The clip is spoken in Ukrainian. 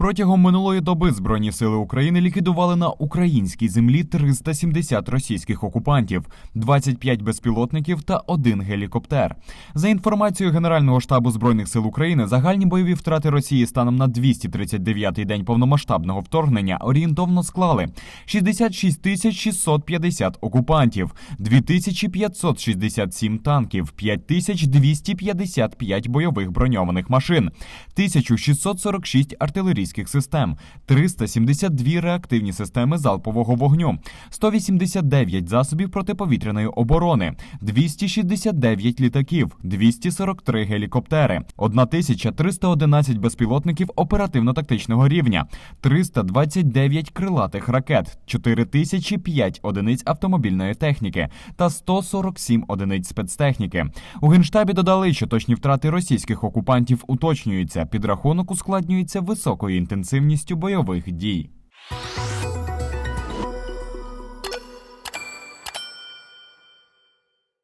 Протягом минулої доби Збройні сили України ліквідували на українській землі 370 російських окупантів, 25 безпілотників та один гелікоптер. За інформацією Генерального штабу збройних сил України, загальні бойові втрати Росії станом на 239-й день повномасштабного вторгнення орієнтовно склали 66 тисяч 650 окупантів, 2567 танків, 5255 бойових броньованих машин, 1646 артилерійських систем, 372 реактивні системи залпового вогню, 189 засобів протиповітряної оборони, 269 літаків, 243 гелікоптери, 1311 безпілотників оперативно-тактичного рівня, 329 крилатих ракет, 4005 одиниць автомобільної техніки та 147 одиниць спецтехніки. У генштабі додали, що точні втрати російських окупантів уточнюються. Підрахунок ускладнюється високою інтенсивністю бойових дій.